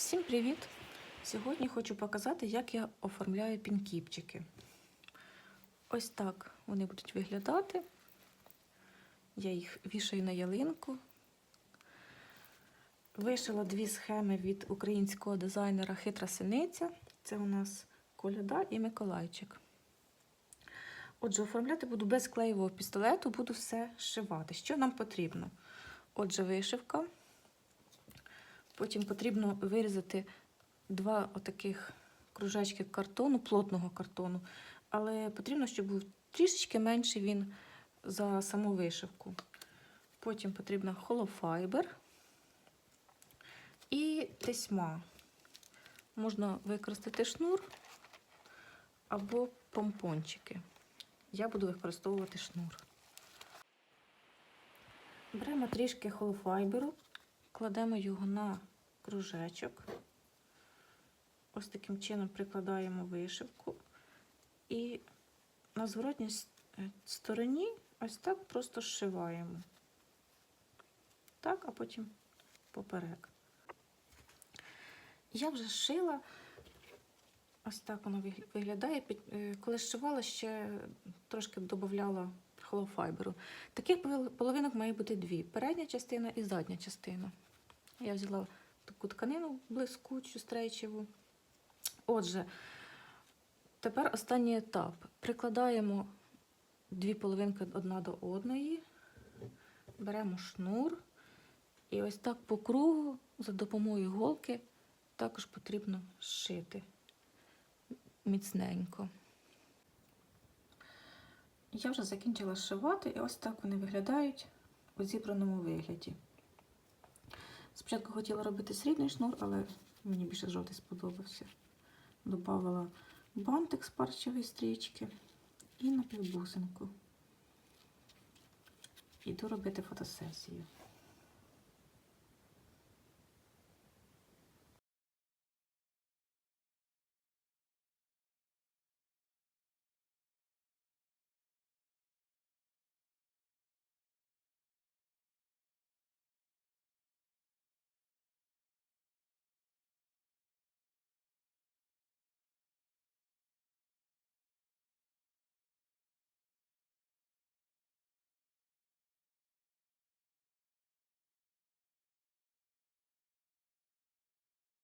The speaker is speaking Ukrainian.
Всім привіт! Сьогодні хочу показати, як я оформляю пінкіпчики. Ось так вони будуть виглядати. Я їх вішаю на ялинку. Вишила дві схеми від українського дизайнера Хитра синиця. Це у нас Коляда і Миколайчик. Отже, оформляти буду без клеєвого пістолету, буду все зшивати. Що нам потрібно? Отже, вишивка. Потім потрібно вирізати два отаких кружечки картону, плотного картону. Але потрібно, щоб був трішечки менший він за саму вишивку. Потім потрібно холофайбер і тесьма. Можна використати шнур або помпончики. Я буду використовувати шнур. Беремо трішки холофайберу, кладемо його на кружечок. Ось таким чином прикладаємо вишивку. І на зворотній е, стороні ось так просто зшиваємо. Так, а потім поперек. Я вже зшила, ось так воно виглядає. Е, Коли зшивала, ще трошки додавала холофайберу. Таких половинок має бути дві: передня частина і задня частина. Я взяла таку тканину блискучу, стрейчеву. Отже, тепер останній етап. Прикладаємо дві половинки одна до одної, беремо шнур і ось так по кругу за допомогою голки також потрібно зшити міцненько. Я вже закінчила зшивати, і ось так вони виглядають у зібраному вигляді. Спочатку хотіла робити срібний шнур, але мені більше жовтий сподобався. Добавила бантик з парчевої стрічки і напівбусинку. Іду робити фотосесію.